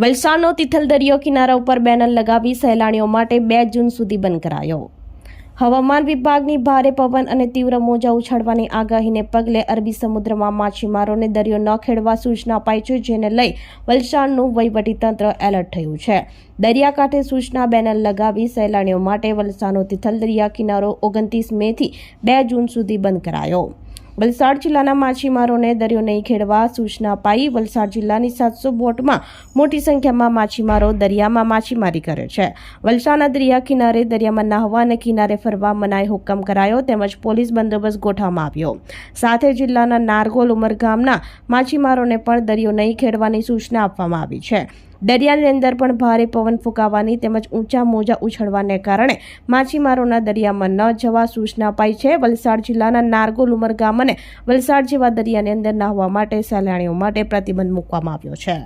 વલસાડનો તિથલ દરિયો કિનારા ઉપર બેનર લગાવી સહેલાણીઓ માટે બે જૂન સુધી બંધ કરાયો. હવામાન વિભાગની ભારે પવન અને તીવ્ર મોજા ઉછાળવાની આગાહીને પગલે અરબી સમુદ્રમાં માછીમારોને દરિયો ન ખેડવા સૂચના અપાઈ છે, જેને લઈ વલસાડનું વહીવટીતંત્ર એલર્ટ થયું છે. દરિયાકાંઠે સૂચના બેનર લગાવી સહેલાણીઓ માટે વલસાડનો તિથલ દરિયા કિનારો ઓગણત્રીસ મેથી બે જૂન સુધી બંધ કરાયો. વલસાડ જિલ્લાના માછીમારોને દરિયો નહીં ખેડવા સૂચના અપાઈ. વલસાડ જિલ્લાની સાતસો બોટમાં મોટી સંખ્યામાં માછીમારો દરિયામાં માછીમારી કરે છે. વલસાડના દરિયા કિનારે દરિયામાં નાહવા અને કિનારે ફરવા મનાઈ હુકમ કરાયો તેમજ પોલીસ બંદોબસ્ત ગોઠવવામાં આવ્યો. સાથે જિલ્લાના નારગોલ ઉમરગામના માછીમારોને પણ દરિયો નહીં ખેડવાની સૂચના આપવામાં આવી છે. દરિયાની અંદર પણ ભારે પવન ફૂંકાવાની તેમજ ઊંચા મોજા ઉછળવાને કારણે માછીમારોના દરિયામાં ન જવા સૂચના અપાઈ છે. વલસાડ જિલ્લાના નારગોલ ઉમરગામ અને વલસાડ જેવા દરિયાની અંદર નાહવા માટે સહેલાણીઓ માટે પ્રતિબંધ મૂકવામાં આવ્યો છે.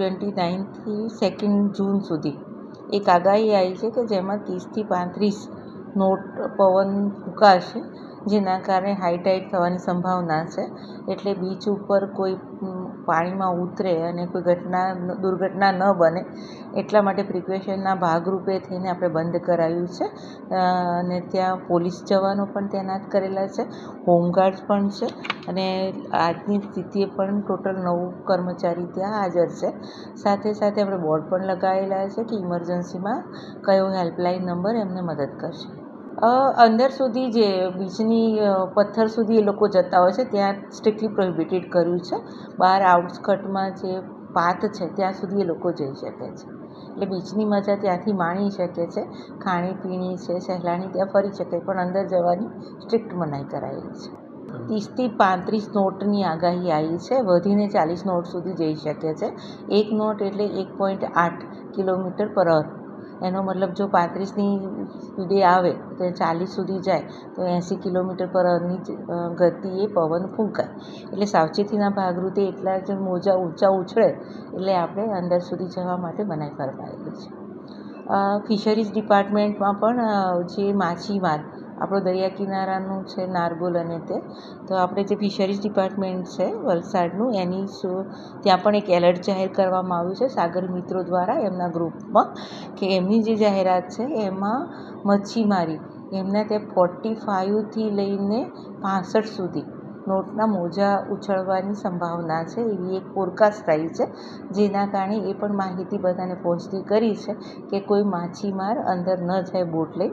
ટ્વેન્ટી નાઇનથી સેકન્ડ જૂન સુધી. એક આગાહી આવી છે કે જેમાં ત્રીસથી પાંત્રીસ નોટ પવન ફૂંકાશે, જેના કારણે ટાઈડ થવાની સંભાવના છે. એટલે બીચ ઉપર કોઈ પાણીમાં ઉતરે અને કોઈ ઘટના, દુર્ઘટના ન બને, એટલા માટે પ્રિકોશનના ભાગરૂપે થઈને આપણે બંધ કરાવ્યું છે. અને ત્યાં પોલીસ જવાનો પણ તૈનાત કરેલા છે હોમગાર્ડ્સ પણ છે, અને આજની સ્થિતિએ પણ ટોટલ નવ કર્મચારી ત્યાં હાજર છે. સાથે સાથે આપણે બોર્ડ પણ લગાવેલા છે કે ઇમરજન્સીમાં કયો હેલ્પલાઇન નંબર એમને મદદ કરશે. અંદર સુધી જે બીચની પથ્થર સુધી એ લોકો જતા હોય છે, ત્યાં સ્ટ્રિક્ટલી પ્રોહિબિટેડ કર્યું છે. બહાર આઉટસ્કટમાં જે પાથ છે, ત્યાં સુધી એ લોકો જઈ શકે છે. એટલે બીચની મજા ત્યાંથી માણી શકે છે. ખાણીપીણી છે, સહેલાણી ત્યાં ફરી શકે, પણ અંદર જવાની સ્ટ્રિક્ટ મનાઈ કરાયેલી છે. ત્રીસથી પાંત્રીસ નોટની આગાહી આવી છે. વધીને ચાલીસ નોટ સુધી જઈ શકે છે. એક નોટ એટલે એક પોઈન્ટ આઠ કિલોમીટર પર અવર એનો મતલબ જો પાંત્રીસની સ્પીડે આવે, તો એ ચાલીસ સુધી જાય, તો એંસી કિલોમીટર પર અવરની ગતિએ પવન ફૂંકાય. એટલે સાવચેતીના ભાગરૂપે એટલા જ મોજા ઊંચા ઉછળે, એટલે આપણે અંદર સુધી જવા માટે મનાઈ ફરમાયેલી છે. ફિશરીઝ ડિપાર્ટમેન્ટમાં પણ જે માછીમાર આપણો દરિયા કિનારાનું છે નારગોલ અને તે, તો આપણે જે ફિશરીઝ ડિપાર્ટમેન્ટ છે વલસાડનું, એની ત્યાં પણ એક એલર્ટ જાહેર કરવામાં આવ્યું છે સાગર મિત્રો દ્વારા એમના ગ્રુપમાં, કે એમની જે જાહેરાત છે એમાં મચ્છીમારી, એમના ત્યાં ફોર્ટી ફાઇવથી લઈને પાસઠ સુધી નોટના મોજા ઉછળવાની સંભાવના છે એવી એક ફોરકાસ્ટ આવી છે, જેના કારણે એ પણ માહિતી બધાને પહોંચતી કરી છે કે કોઈ માછીમાર અંદર ન જાય બોટ લઈ.